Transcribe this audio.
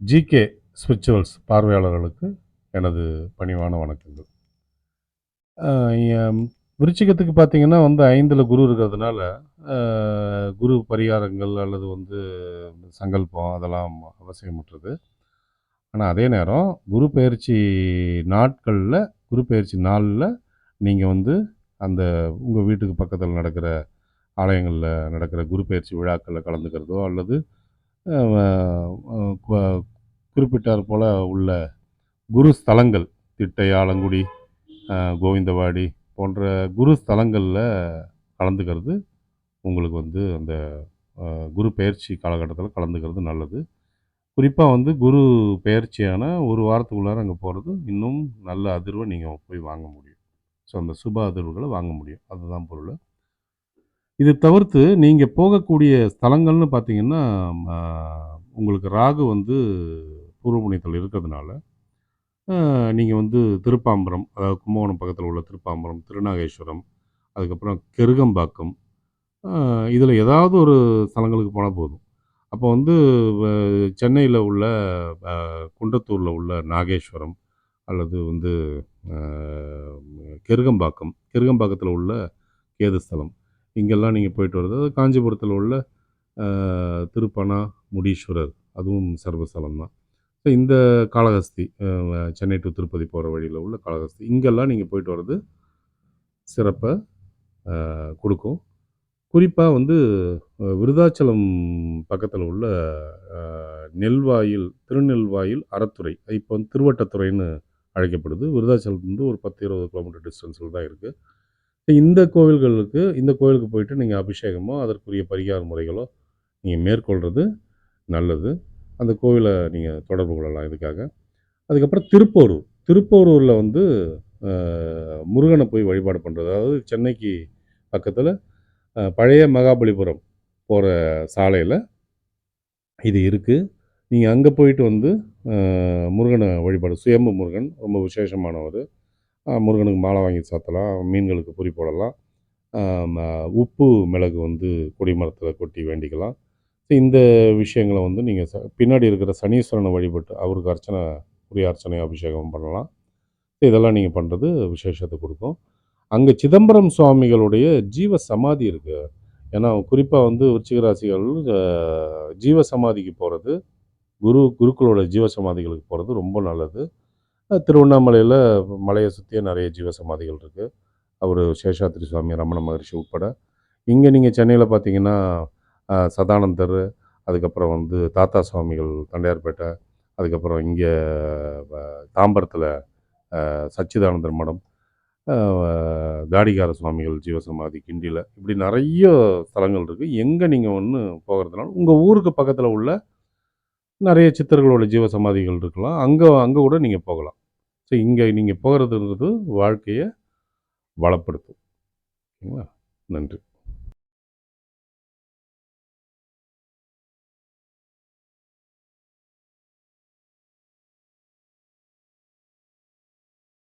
GK spirituals பார்வையாளர்களுக்கு எனது பணிவான வணக்கங்கள். விருச்சிகத்துக்கு பார்த்திங்கன்னா வந்து ஐந்தில் குரு இருக்கிறதுனால குரு பரிகாரங்கள் அல்லது வந்து சங்கல்பம் அதெல்லாம் அவசியமற்றது. ஆனால் அதே நேரம் குரு பயிற்சி நாட்களில் குரு பயிற்சி நாளில் நீங்கள் வந்து அந்த உங்கள் வீட்டுக்கு பக்கத்தில் நடக்கிற ஆலயங்களில் நடக்கிற குரு பயிற்சி விழாக்களில் கலந்துக்கிறதோ அல்லது குறிப்பிட்டார் போல் உள்ள குரு ஸ்தலங்கள் திட்டை ஆலங்குடி கோவிந்தவாடி போன்ற குரு ஸ்தலங்களில் கலந்துக்கிறது. உங்களுக்கு வந்து அந்த குரு பயிற்சி காலகட்டத்தில் கலந்துக்கிறது நல்லது. குறிப்பாக வந்து குரு பெயர்ச்சியான ஒரு வாரத்துக்குள்ளார அங்கே போகிறது இன்னும் நல்ல அதிர்வை நீங்கள் போய் வாங்க முடியும். ஸோ அந்த சுப அதிர்வுகளை வாங்க முடியும். அதுதான் பொருள். இது தவிர்த்து நீங்கள் போகக்கூடிய ஸ்தலங்கள்னு பார்த்தீங்கன்னா உங்களுக்கு ராகு வந்து பூர்வ இருக்கிறதுனால நீங்கள் வந்து திருப்பாம்பரம் அதாவது கும்பகோணம் பக்கத்தில் உள்ள திருப்பாம்பரம் திருநாகேஸ்வரம் அதுக்கப்புறம் கெருகம்பாக்கம் இதில் ஏதாவது ஒரு ஸ்தலங்களுக்கு போனால் போதும். அப்போ வந்து சென்னையில் உள்ள குன்றத்தூரில் உள்ள நாகேஸ்வரம் அல்லது வந்து கெருகம்பாக்கம் கெருகம்பாக்கத்தில் உள்ள கேது ஸ்தலம் இங்கெல்லாம் நீங்கள் போயிட்டு வர்றது காஞ்சிபுரத்தில் உள்ள திருப்பனா முடீஸ்வரர். அதுவும் சர்வஸ்தலம் தான் ஸோ இந்த காளகஸ்தி சென்னை டு திருப்பதி போகிற வழியில் உள்ள காளஹஸ்தி. இங்கெல்லாம் நீங்கள் போயிட்டு வர்றது சிறப்பை கொடுக்கும். குறிப்பாக வந்து விருதாச்சலம் பக்கத்தில் உள்ள நெல்வாயில் திருநெல்வாயில் அறத்துறை. இப்போ வந்து திருவட்டத்துறைன்னு அழைக்கப்படுது. விருதாச்சலத்துலேருந்து ஒரு பத்து இருபது கிலோமீட்டர் டிஸ்டன்ஸில் தான் இருக்குது இந்த கோவில்களுக்கு இந்த கோவிலுக்கு போயிட்டு நீங்கள் அபிஷேகமோ அதற்குரிய பரிகார முறைகளோ நீங்கள் மேற்கொள்கிறது நல்லது. அந்த கோவிலை நீங்கள் தொடர்பு கொள்ளலாம் இதுக்காக. அதுக்கப்புறம் திருப்போரூர். திருப்போரூரில் வந்து முருகனை போய் வழிபாடு பண்ணுறது அதாவது சென்னைக்கு பக்கத்தில் பழைய மகாபலிபுரம் போகிற சாலையில் இது இருக்குது நீங்கள் அங்கே போயிட்டு வந்து முருகனை வழிபாடு. சுயம்பு முருகன் ரொம்ப விசேஷமானவர். முருகனுக்கு மாலை வாங்கி சாத்தலாம் மீன்களுக்கு பொறி போடலாம். ம- உப்பு மிளகு வந்து கொடிமரத்தில் கொட்டி வேண்டிக்கலாம். ஸோ இந்த விஷயங்களை வந்து நீங்கள் ச பின்னாடி இருக்கிற சனீஸ்வரனை வழிபட்டு அவருக்கு அர்ச்சனை உரிய அர்ச்சனை அபிஷேகம் பண்ணலாம். இதெல்லாம் நீங்கள் பண்ணுறது விசேஷத்தை கொடுக்கும். அங்கே சிதம்பரம் சுவாமிகளுடைய ஜீவ சமாதி இருக்குது ஏன்னா குறிப்பாக வந்து விருச்சிக ராசிகள் ஜீவ சமாதிக்கு போகிறது குரு குருக்களோட ஜீவ சமாதிகளுக்கு போகிறது ரொம்ப நல்லது. திருவண்ணாமலையில் மலையை சுற்றியே நிறைய ஜீவ சமாதிகள் இருக்குது அவர் சேஷாத்ரி சுவாமி ரமண மகர்ஷி உட்பட. இங்கே நீங்கள் சென்னையில் பார்த்தீங்கன்னா சதானந்தர் அதுக்கப்புறம் வந்து தாத்தா சுவாமிகள் தண்டையார்பேட்டை அதுக்கப்புறம் இங்கே தாம்பரத்தில் சச்சிதானந்தர் மடம் தாடிகார சுவாமிகள் ஜீவசமாதி கிண்டியில் இப்படி நிறைய ஸ்தலங்கள் இருக்குது எங்கே நீங்கள் ஒன்று போகிறதுனால உங்கள் ஊருக்கு பக்கத்தில் உள்ள நிறைய சித்தர்களோட ஜீவசமாதிகள் இருக்கலாம். அங்கே அங்கே கூட நீங்கள் போகலாம். ஸோ இங்கே நீங்கள் போகிறதுன்றது வாழ்க்கையை வளப்படுத்தும். ஓகேங்களா? நன்றி.